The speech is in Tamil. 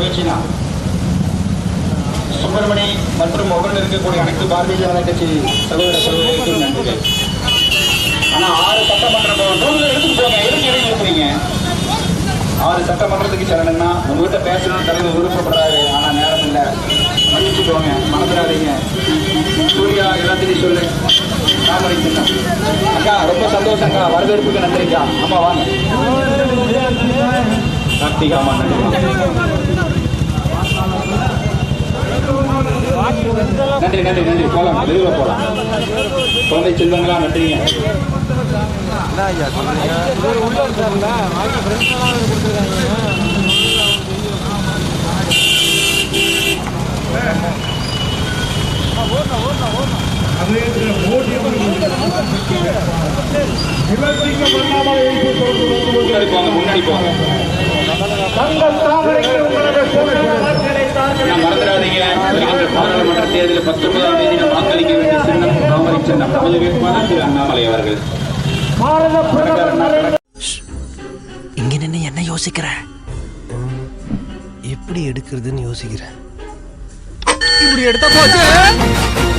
நிகழ்ச்சிதான் சுப்பிரமணி மற்றும் ஒவ்வொரு இருக்கக்கூடிய அனைத்து பாரதிய ஜனதா கட்சி சகோதர சகோதரிக்கும் நன்றிகள். ஆனா ஆறு சட்டமன்றம்? எடுத்துட்டு ஆறு சட்டமன்றத்துக்கு செல்லணும்னா உங்ககிட்ட பேசணும்னு தலைவர் விருப்பப்படுறாரு. ஆனால் நேரம் இல்லை. மன்னிச்சு போங்க. மறந்துடாதீங்க. சூர்யா எல்லாத்தையும் சொல்லு. அக்கா ரொம்ப சந்தோஷங்கா வரவேற்புக்கு நன்றிக்கா. ஆமா வாங்க. கார்த்திகாமா நன்றி. நன்றி நன்றி நன்றி. போலாம் மெதுவாக போலாம். குழந்தை செல்வங்களா நன்றிங்க. முன்னாடி போங்க முன்னாடி போங்க. தேர்தலில் பத்தொன்பதாம் தேதி நாம் வாக்களிக்க வேண்டிய சின்னம் தாமரை சின்னம் நமது வேட்பாளர் திரு அண்ணாமலை அவர்கள். இங்க நின்று என்ன யோசிக்கிற? எப்படி எடுக்கிறதுன்னு யோசிக்கிறேன். இப்படி எடுத்த போச்சு.